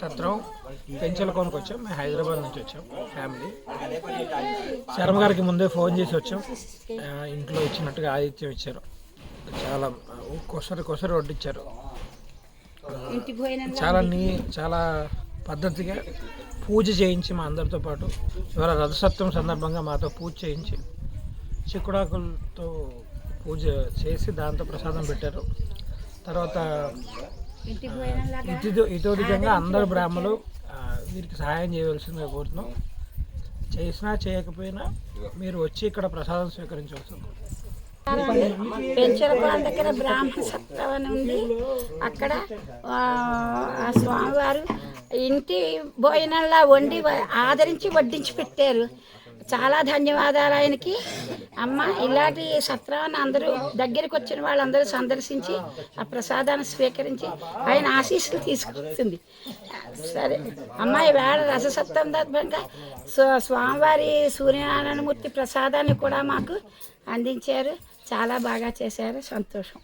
సత్రం పెంచల కొనుక్కి వచ్చాం. మేము హైదరాబాద్ నుంచి వచ్చాం ఫ్యామిలీ. శర్మ గారికి ముందే ఫోన్ చేసి వచ్చాం. ఇంట్లో ఇచ్చినట్టుగా ఆతిథ్యం ఇచ్చారు. చాలా కొసరి కొసరి వడ్డిచ్చారు. చాలా నీ చాలా పద్ధతిగా పూజ చేయించి మా అందరితో పాటు ఇవాళ రథసప్తం సందర్భంగా మాతో పూజ చేయించి చిక్కుడాకులతో పూజ చేసి దాంతో ప్రసాదం పెట్టారు. తర్వాత ఇటు ఇతోదికంగా అందరు బ్రాహ్మలు వీరికి సహాయం చేయవలసిందిగా కోరుతున్నాం. చేసినా చేయకపోయినా మీరు వచ్చి ఇక్కడ ప్రసాదం స్వీకరించవచ్చు పెంచలకోన దగ్గర బ్రాహ్మణ సత్రం అని ఉంది. అక్కడ స్వామివారు ఇంటి భోజనంలా వండి ఆదరించి వడ్డించి పెట్టారు. చాలా ధన్యవాదాలు ఆయనకి. అమ్మ ఇలాంటి సత్రాన్ని అందరూ దగ్గరికి వచ్చిన వాళ్ళందరూ సందర్శించి ఆ ప్రసాదాన్ని స్వీకరించి ఆయన ఆశీస్సులు తీసుకొస్తుంది. సరే. అమ్మ ఈవేళ రససప్తం సందర్భంగా స్వామివారి సూర్యనారాయణమూర్తి ప్రసాదాన్ని కూడా మాకు అందించారు. చాలా బాగా చేశారు. సంతోషం.